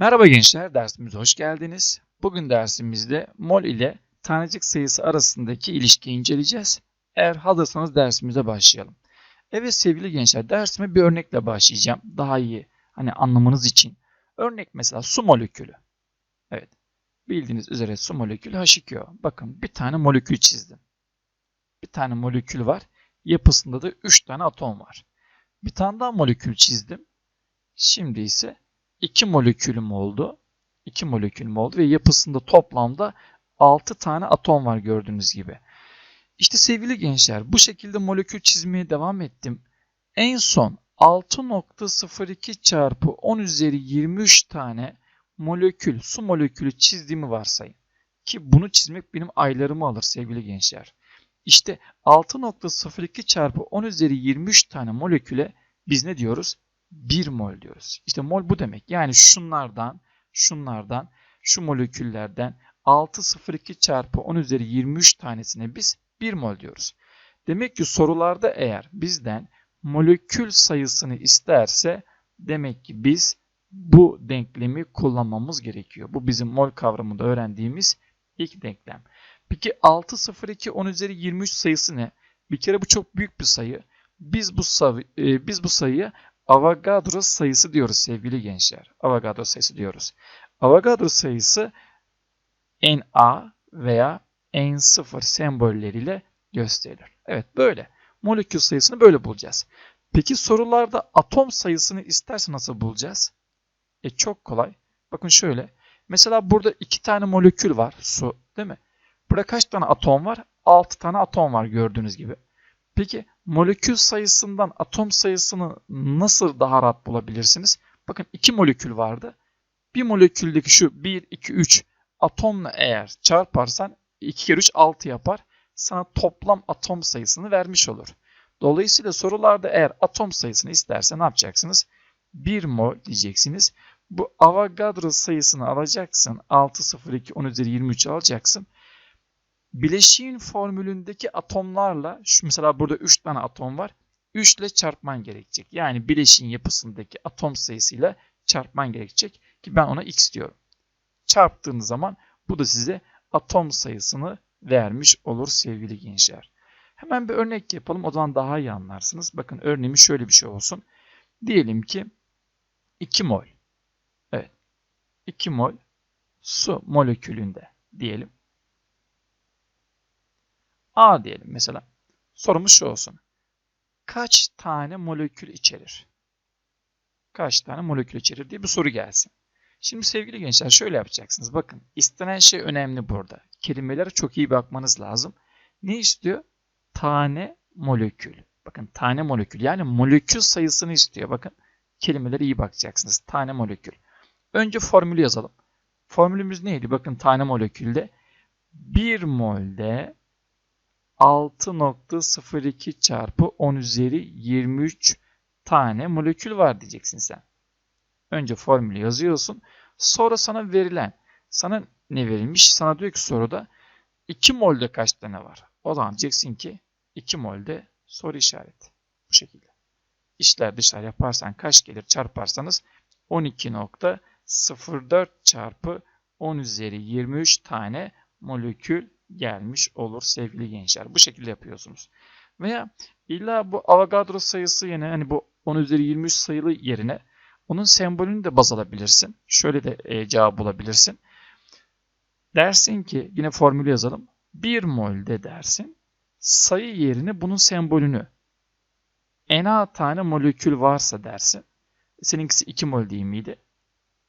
Merhaba gençler, dersimize hoş geldiniz. Bugün dersimizde mol ile tanecik sayısı arasındaki ilişkiyi inceleyeceğiz. Eğer hazırsanız dersimize başlayalım. Evet sevgili gençler, dersime bir örnekle başlayacağım. Daha iyi hani anlamanız için. Örnek mesela su molekülü. Evet, bildiğiniz üzere su molekülü H2O. Bakın bir tane molekül çizdim. Bir tane molekül var. Yapısında da 3 tane atom var. Bir tane daha molekül çizdim. Şimdi ise 2 molekülüm oldu. 2 molekülüm oldu ve yapısında toplamda 6 tane atom var gördüğünüz gibi. İşte sevgili gençler bu şekilde molekül çizmeye devam ettim. En son 6.02 çarpı 10 üzeri 23 tane molekül, su molekülü çizdiğimi varsayın. Ki bunu çizmek benim aylarımı alır sevgili gençler. İşte 6.02 çarpı 10 üzeri 23 tane moleküle biz ne diyoruz? 1 mol diyoruz. İşte mol bu demek. Yani şunlardan, şunlardan, şu moleküllerden 602 çarpı 10 üzeri 23 tanesine biz 1 mol diyoruz. Demek ki sorularda eğer bizden molekül sayısını isterse demek ki biz bu denklemi kullanmamız gerekiyor. Bu bizim mol kavramında öğrendiğimiz ilk denklem. Peki 602 10 üzeri 23 sayısı ne? Bir kere bu çok büyük bir sayı. Biz bu sayı, e, biz bu sayıya Avogadro sayısı diyoruz sevgili gençler. Avogadro sayısı diyoruz. Avogadro sayısı Na veya N0 sembolleriyle gösterilir. Evet böyle. Molekül sayısını böyle bulacağız. Peki sorularda atom sayısını isterse nasıl bulacağız? E çok kolay. Bakın şöyle. Mesela burada iki tane molekül var. Su değil mi? Burada kaç tane atom var? 6 tane atom var gördüğünüz gibi. Peki molekül sayısından atom sayısını nasıl daha rahat bulabilirsiniz? Bakın iki molekül vardı. Bir moleküldeki şu 1, 2, 3 atomla eğer çarparsan 2 kere 3 6 yapar. Sana toplam atom sayısını vermiş olur. Dolayısıyla sorularda eğer atom sayısını isterse ne yapacaksınız? 1 mol diyeceksiniz. Bu Avogadro sayısını alacaksın. 602 10 üzeri 23 alacaksın bileşiğin formülündeki atomlarla şu mesela burada 3 tane atom var. 3 ile çarpman gerekecek. Yani bileşiğin yapısındaki atom sayısıyla çarpman gerekecek ki ben ona x diyorum. Çarptığınız zaman bu da size atom sayısını vermiş olur sevgili gençler. Hemen bir örnek yapalım. O zaman daha iyi anlarsınız. Bakın örneğimiz şöyle bir şey olsun. Diyelim ki 2 mol. Evet. 2 mol su molekülünde diyelim. A diyelim mesela. Sorumuz şu olsun. Kaç tane molekül içerir? Kaç tane molekül içerir diye bir soru gelsin. Şimdi sevgili gençler şöyle yapacaksınız. Bakın istenen şey önemli burada. Kelimelere çok iyi bakmanız lazım. Ne istiyor? Tane molekül. Bakın tane molekül yani molekül sayısını istiyor. Bakın kelimelere iyi bakacaksınız. Tane molekül. Önce formülü yazalım. Formülümüz neydi? Bakın tane molekülde 1 molde 6.02 çarpı 10 üzeri 23 tane molekül var diyeceksin sen. Önce formülü yazıyorsun. Sonra sana verilen, sana ne verilmiş? Sana diyor ki soruda 2 molde kaç tane var? O zaman diyeceksin ki 2 molde soru işareti. Bu şekilde. İşler dışlar yaparsan kaç gelir çarparsanız 12.04 çarpı 10 üzeri 23 tane molekül gelmiş olur sevgili gençler. Bu şekilde yapıyorsunuz. Veya illa bu Avogadro sayısı yine hani bu 10 üzeri 23 sayılı yerine onun sembolünü de baz alabilirsin. Şöyle de e, cevap bulabilirsin. Dersin ki yine formülü yazalım. 1 molde dersin. Sayı yerine bunun sembolünü Na tane molekül varsa dersin. Seninkisi 2 mol değil miydi?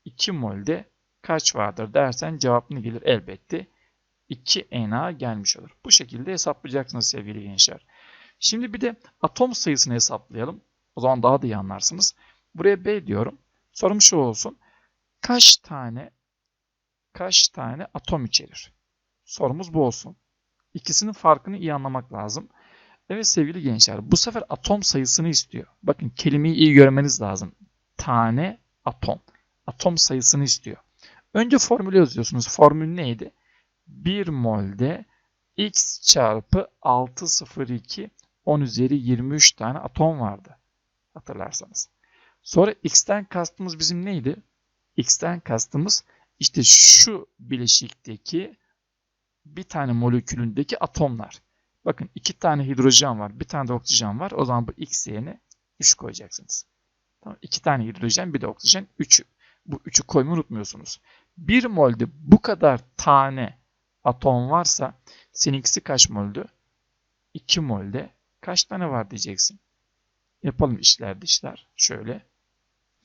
2 molde kaç vardır dersen cevap ne gelir? Elbette 2 Na gelmiş olur. Bu şekilde hesaplayacaksınız sevgili gençler. Şimdi bir de atom sayısını hesaplayalım. O zaman daha da iyi anlarsınız. Buraya B diyorum. Sorum şu olsun. Kaç tane kaç tane atom içerir? Sorumuz bu olsun. İkisinin farkını iyi anlamak lazım. Evet sevgili gençler bu sefer atom sayısını istiyor. Bakın kelimeyi iyi görmeniz lazım. Tane atom. Atom sayısını istiyor. Önce formülü yazıyorsunuz. Formül neydi? 1 molde x çarpı 602 10 üzeri 23 tane atom vardı. Hatırlarsanız. Sonra x'ten kastımız bizim neydi? X'ten kastımız işte şu bileşikteki bir tane molekülündeki atomlar. Bakın iki tane hidrojen var, bir tane de oksijen var. O zaman bu X yerine 3 koyacaksınız. Tamam, iki tane hidrojen, bir de oksijen, 3. Bu 3'ü koymayı unutmuyorsunuz. 1 molde bu kadar tane atom varsa seninkisi kaç moldü? 2 molde kaç tane var diyeceksin. Yapalım işler dışlar. Şöyle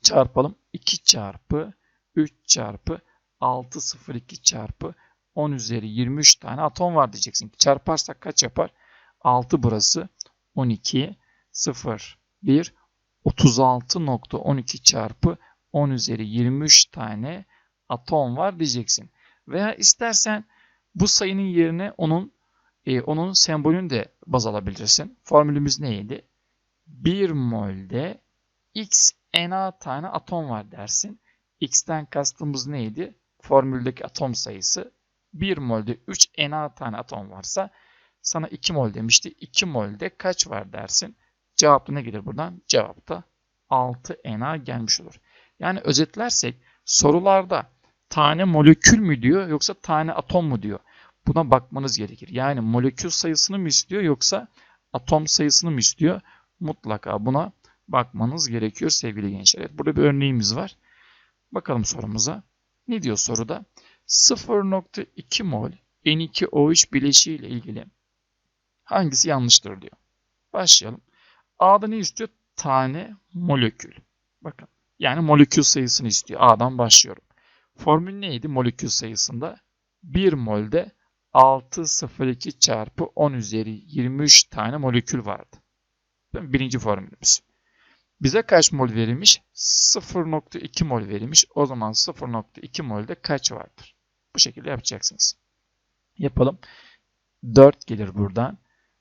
çarpalım. 2 çarpı 3 çarpı 602 çarpı 10 üzeri 23 tane atom var diyeceksin. Çarparsak kaç yapar? 6 burası 12 0 1 36.12 çarpı 10 üzeri 23 tane atom var diyeceksin. Veya istersen bu sayının yerine onun e, onun sembolünü de baz alabilirsin. Formülümüz neydi? 1 molde x na tane atom var dersin. x'ten kastımız neydi? Formüldeki atom sayısı 1 molde 3 na tane atom varsa sana 2 mol demişti. 2 molde kaç var dersin. Cevap ne gelir buradan? Cevapta 6 na gelmiş olur. Yani özetlersek sorularda tane molekül mü diyor yoksa tane atom mu diyor. Buna bakmanız gerekir. Yani molekül sayısını mı istiyor yoksa atom sayısını mı istiyor? Mutlaka buna bakmanız gerekiyor sevgili gençler. Evet, burada bir örneğimiz var. Bakalım sorumuza. Ne diyor soruda? 0.2 mol N2O3 bileşiği ile ilgili hangisi yanlıştır diyor. Başlayalım. A'da ne istiyor? Tane molekül. Bakın. Yani molekül sayısını istiyor. A'dan başlıyorum. Formül neydi molekül sayısında? 1 molde 602 çarpı 10 üzeri 23 tane molekül vardı. Birinci formülümüz. Bize kaç mol verilmiş? 0.2 mol verilmiş. O zaman 0.2 molde kaç vardır? Bu şekilde yapacaksınız. Yapalım. 4 gelir buradan.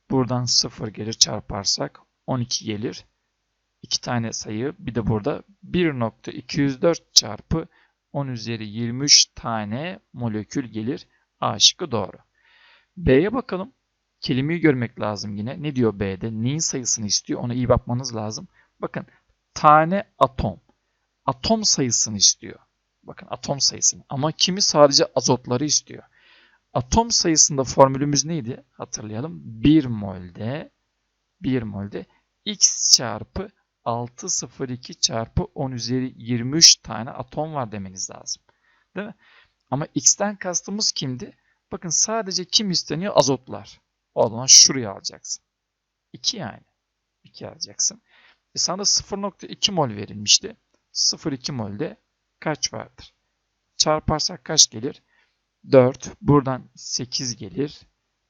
Buradan 0 gelir çarparsak 12 gelir. 2 tane sayı bir de burada 1.204 çarpı 10 üzeri 23 tane molekül gelir. A şıkkı doğru. B'ye bakalım. Kelimeyi görmek lazım yine. Ne diyor B'de? Neyin sayısını istiyor? Ona iyi bakmanız lazım. Bakın tane atom. Atom sayısını istiyor. Bakın atom sayısını. Ama kimi sadece azotları istiyor. Atom sayısında formülümüz neydi? Hatırlayalım. 1 molde 1 molde x çarpı 602 çarpı 10 üzeri 23 tane atom var demeniz lazım. Değil mi? Ama x'ten kastımız kimdi? Bakın sadece kim isteniyor? Azotlar. O zaman şuraya alacaksın. 2 yani. 2 alacaksın. E sana 0.2 mol verilmişti. 0.2 molde kaç vardır? Çarparsak kaç gelir? 4. Buradan 8 gelir.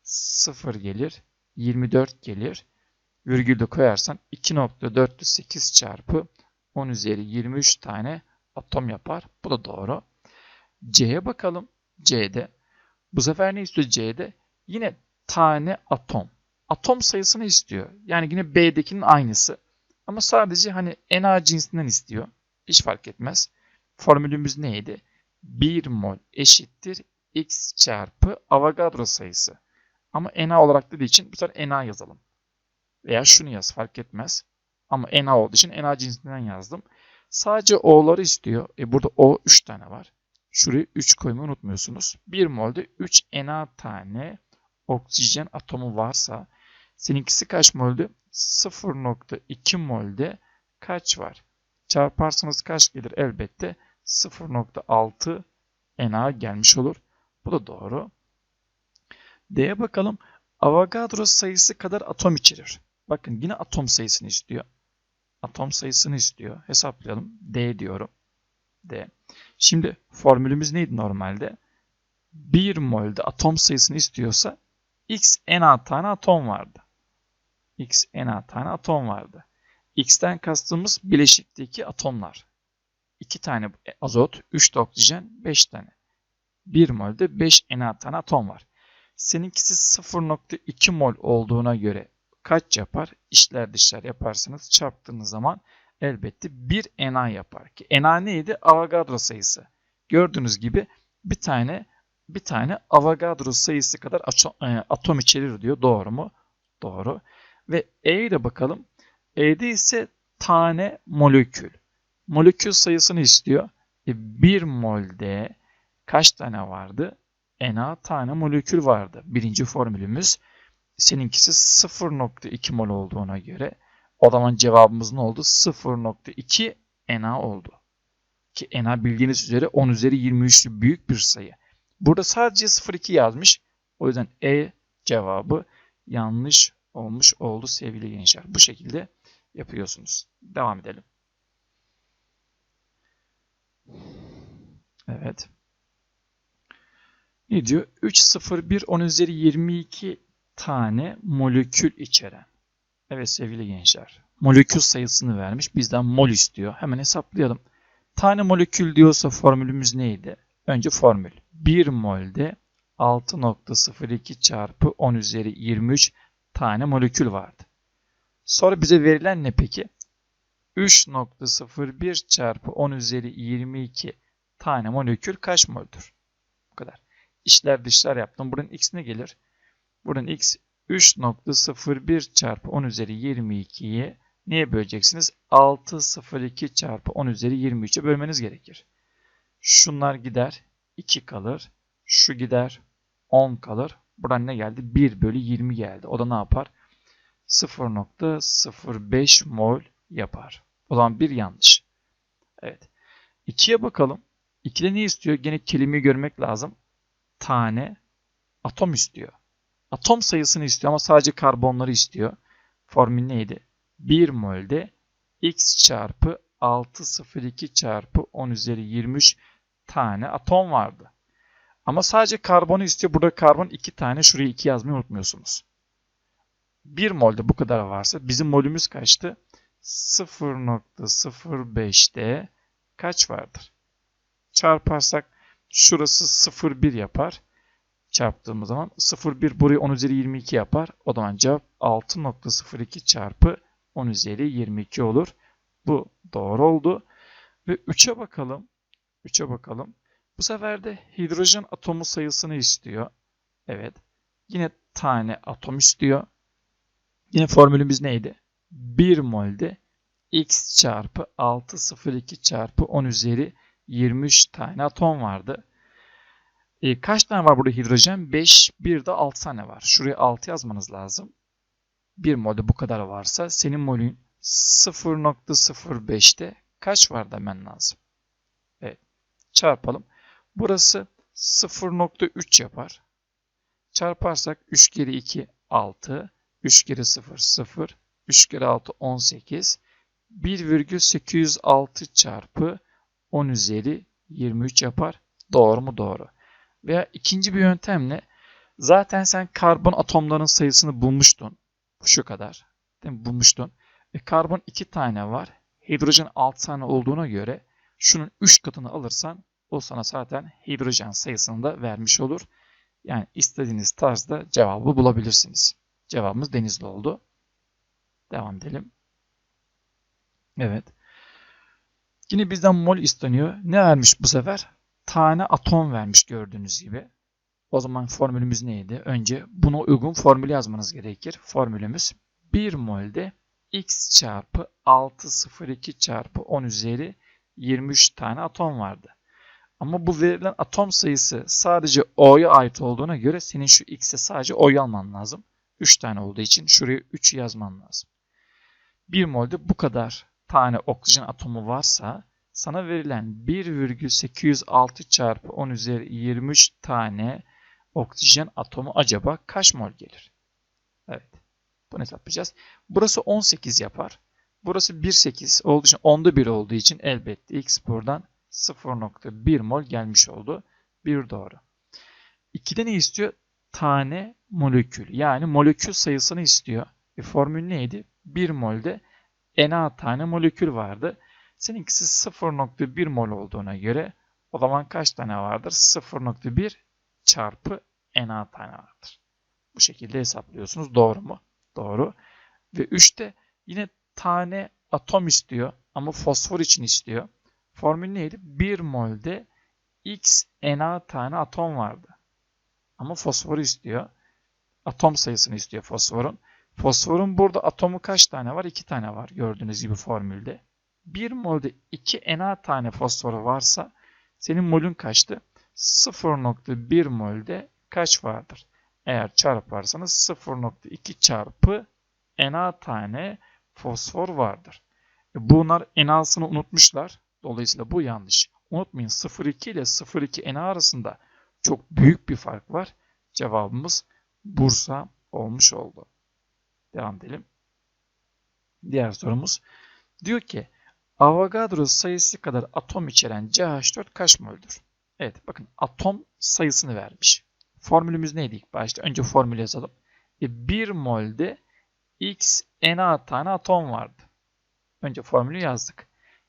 0 gelir. 24 gelir. Virgülde koyarsan 2.408 çarpı 10 üzeri 23 tane atom yapar. Bu da doğru. C'ye bakalım. C'de. Bu sefer ne istiyor C'de? Yine tane atom. Atom sayısını istiyor. Yani yine B'dekinin aynısı. Ama sadece hani Na cinsinden istiyor. Hiç fark etmez. Formülümüz neydi? 1 mol eşittir x çarpı Avogadro sayısı. Ama Na olarak dediği için bu sefer Na yazalım. Veya şunu yaz fark etmez. Ama Na olduğu için Na cinsinden yazdım. Sadece O'ları istiyor. E burada O 3 tane var. Şuraya 3 koymayı unutmuyorsunuz. 1 molde 3 Na tane oksijen atomu varsa seninkisi kaç molde? 0.2 molde kaç var? Çarparsanız kaç gelir? Elbette 0.6 Na gelmiş olur. Bu da doğru. D'ye bakalım. Avogadro sayısı kadar atom içerir. Bakın yine atom sayısını istiyor. Atom sayısını istiyor. Hesaplayalım. D diyorum. D. Şimdi formülümüz neydi normalde? 1 molde atom sayısını istiyorsa x na tane atom vardı. x na tane atom vardı. X'ten kastımız bileşikteki atomlar. 2 tane azot, 3 de oksijen, 5 tane. 1 molde 5 na tane atom var. Seninkisi 0.2 mol olduğuna göre kaç yapar? İşler dışlar yaparsanız çarptığınız zaman elbette 1 Na yapar ki Na neydi? Avogadro sayısı. Gördüğünüz gibi bir tane bir tane Avogadro sayısı kadar e, atom içerir diyor. Doğru mu? Doğru. Ve E'ye de bakalım. E'de ise tane molekül. Molekül sayısını istiyor. E, 1 molde kaç tane vardı? Na tane molekül vardı. Birinci formülümüz. Seninkisi 0.2 mol olduğuna göre o zaman cevabımız ne oldu? 0.2 Na oldu. Ki Na bildiğiniz üzere 10 üzeri 23'lü büyük bir sayı. Burada sadece 0.2 yazmış. O yüzden E cevabı yanlış olmuş oldu sevgili gençler. Bu şekilde yapıyorsunuz. Devam edelim. Evet. Ne diyor? 3, 0, 1, 10 üzeri 22 tane molekül içeren. Evet sevgili gençler. Molekül sayısını vermiş. Bizden mol istiyor. Hemen hesaplayalım. Tane molekül diyorsa formülümüz neydi? Önce formül. 1 molde 6.02 çarpı 10 üzeri 23 tane molekül vardı. Sonra bize verilen ne peki? 3.01 çarpı 10 üzeri 22 tane molekül kaç moldür? Bu kadar. İşler dışlar yaptım. Buranın x ne gelir? Buranın x 3.01 çarpı 10 üzeri 22'yi neye böleceksiniz? 6.02 çarpı 10 üzeri 23'e bölmeniz gerekir. Şunlar gider. 2 kalır. Şu gider. 10 kalır. Buradan ne geldi? 1 bölü 20 geldi. O da ne yapar? 0.05 mol yapar. O zaman bir yanlış. Evet. 2'ye bakalım. 2'de ne istiyor? Gene kelimeyi görmek lazım. Tane atom istiyor. Atom sayısını istiyor ama sadece karbonları istiyor. Formül neydi? 1 molde x çarpı 602 çarpı 10 üzeri 23 tane atom vardı. Ama sadece karbonu istiyor. Burada karbon 2 tane. Şuraya 2 yazmayı unutmuyorsunuz. 1 molde bu kadar varsa bizim molümüz kaçtı? 0.05'te kaç vardır? Çarparsak şurası 0,1 yapar. Çarptığımız zaman 0,1 burayı 10 üzeri 22 yapar. O zaman cevap 6.02 çarpı 10 üzeri 22 olur. Bu doğru oldu. Ve 3'e bakalım. 3'e bakalım. Bu sefer de hidrojen atomu sayısını istiyor. Evet. Yine tane atom istiyor. Yine formülümüz neydi? 1 molde x çarpı 602 çarpı 10 üzeri 23 tane atom vardı. E, kaç tane var burada hidrojen? 5, bir de 6 tane var. Şuraya 6 yazmanız lazım. 1 molde bu kadar varsa senin molün 0.05'te kaç var demen lazım. Evet. Çarpalım. Burası 0.3 yapar. Çarparsak 3 kere 2 6, 3 kere 0 0, 3 kere 6 18, 1,806 çarpı 10 üzeri 23 yapar. Doğru mu? Doğru. Veya ikinci bir yöntemle zaten sen karbon atomlarının sayısını bulmuştun. Şu kadar. Değil mi? Bulmuştun. E karbon 2 tane var. Hidrojen 6 tane olduğuna göre şunun 3 katını alırsan o sana zaten hidrojen sayısını da vermiş olur. Yani istediğiniz tarzda cevabı bulabilirsiniz. Cevabımız denizli oldu. Devam edelim. Evet. Yine bizden mol isteniyor. Ne vermiş bu sefer? Tane atom vermiş gördüğünüz gibi. O zaman formülümüz neydi? Önce buna uygun formülü yazmanız gerekir. Formülümüz 1 molde x çarpı 602 çarpı 10 üzeri 23 tane atom vardı. Ama bu verilen atom sayısı sadece O'ya ait olduğuna göre senin şu X'e sadece O'yu alman lazım. 3 tane olduğu için şuraya 3 yazman lazım. 1 molde bu kadar tane oksijen atomu varsa sana verilen 1,806 çarpı 10 üzeri 23 tane oksijen atomu acaba kaç mol gelir? Evet. Bunu hesaplayacağız. Burası 18 yapar. Burası 1,8 olduğu için onda 1 olduğu için elbette x buradan 0.1 mol gelmiş oldu. Bir doğru. 2'de ne istiyor? Tane molekül. Yani molekül sayısını istiyor. E formül neydi? 1 molde Na tane molekül vardı. Seninkisi 0.1 mol olduğuna göre o zaman kaç tane vardır? 0.1 çarpı Na tane vardır. Bu şekilde hesaplıyorsunuz. Doğru mu? Doğru. Ve 3'te yine tane atom istiyor ama fosfor için istiyor. Formül neydi? 1 molde X Na tane atom vardı. Ama fosforu istiyor. Atom sayısını istiyor fosforun. Fosforun burada atomu kaç tane var? 2 tane var gördüğünüz gibi formülde. 1 molde 2 Na tane fosfor varsa senin molün kaçtı? 0.1 molde kaç vardır? Eğer çarparsanız 0.2 çarpı Na tane fosfor vardır. E, Bunlar NA'sını unutmuşlar. Dolayısıyla bu yanlış. Unutmayın 0.2 ile 0.2 Na arasında çok büyük bir fark var. Cevabımız Bursa olmuş oldu. Devam edelim. Diğer sorumuz. Diyor ki Avogadro sayısı kadar atom içeren CH4 kaç moldür? Evet bakın atom sayısını vermiş. Formülümüz neydi ilk başta? Önce formülü yazalım. E, 1 molde X Na tane atom vardı. Önce formülü yazdık.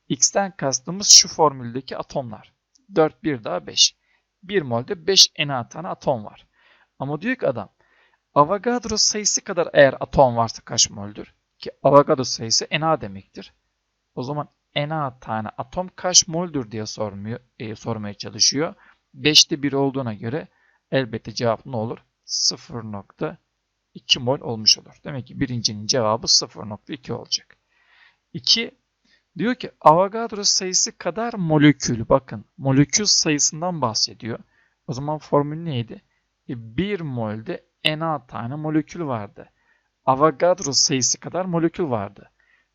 X'ten kastımız şu formüldeki atomlar. 4 1 daha 5. 1 molde 5 Na tane atom var. Ama diyor ki adam Avogadro sayısı kadar eğer atom varsa kaç moldür? Ki Avogadro sayısı Na demektir. O zaman Na tane atom kaç moldür diye sormuyor, e, sormaya çalışıyor. 5'te 1 olduğuna göre elbette cevap ne olur? 0.2 mol olmuş olur. Demek ki birincinin cevabı 0.2 olacak. 2. Diyor ki Avogadro sayısı kadar molekül. Bakın molekül sayısından bahsediyor. O zaman formül neydi? E, 1 molde Na tane molekül vardı. Avogadro sayısı kadar molekül vardı.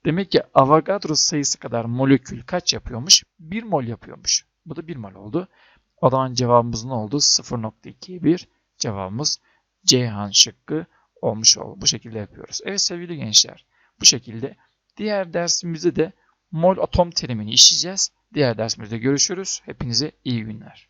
Demek ki Avogadro sayısı kadar molekül kaç yapıyormuş? 1 mol yapıyormuş. Bu da 1 mol oldu. O zaman cevabımız ne oldu? 0.21. Cevabımız Ceyhan şıkkı olmuş oldu. Bu şekilde yapıyoruz. Evet sevgili gençler. Bu şekilde diğer dersimizde de mol atom terimini işleyeceğiz. Diğer dersimizde görüşürüz. Hepinize iyi günler.